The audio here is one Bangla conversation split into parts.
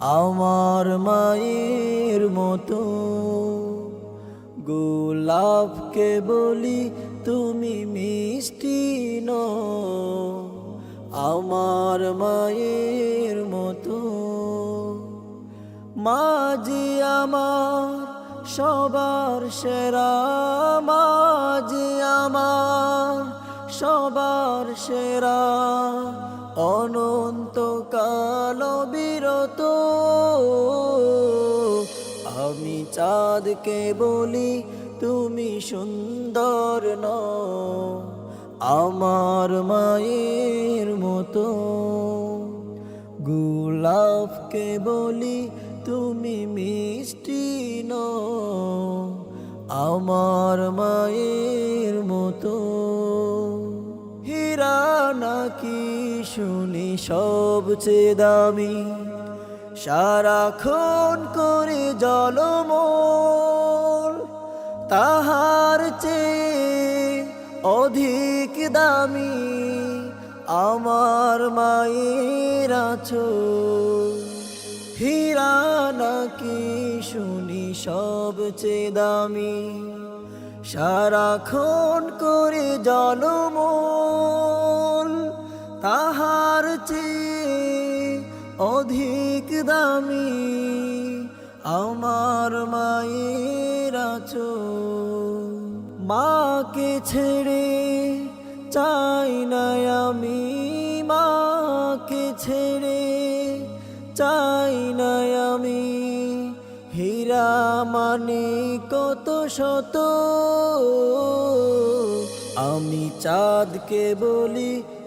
আমার মায়ের মতো। গোলাপকে বলি তুমি মিষ্টি ন আমার মায়ের মতো। মাঝি আমার, সবার সেরা মাঝি আমার। সবার সেরা অনন্ত কাল বিরত। আমি চাঁদকে বলি, তুমি সুন্দর ন আমার মায়ের মতো। গোলাপকে বলি, তুমি মিষ্টি ন আমার মায়ের মতো। নাকি শুনি সবচেয়ে দামি? সারাক্ষণ করে জলমল, তাহার চেয়ে অধিক দামি আমার মায়ের আছো হীরা নাকি শুনি সবচেয়ে দামি? সারাক্ষণ করে জলমল তাহার চেয়ে অধিক দামি আমার মায়ের আছো মাকে ছেড়ে চাই না আমি, মাকে ছেড়ে চাই না আমি। হীরা মানে কত শত, আমি চাঁদকে বলি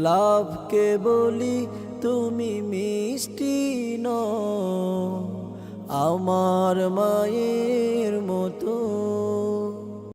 গোলাপকে বলি তুমি মিষ্টি ন আমার মায়ের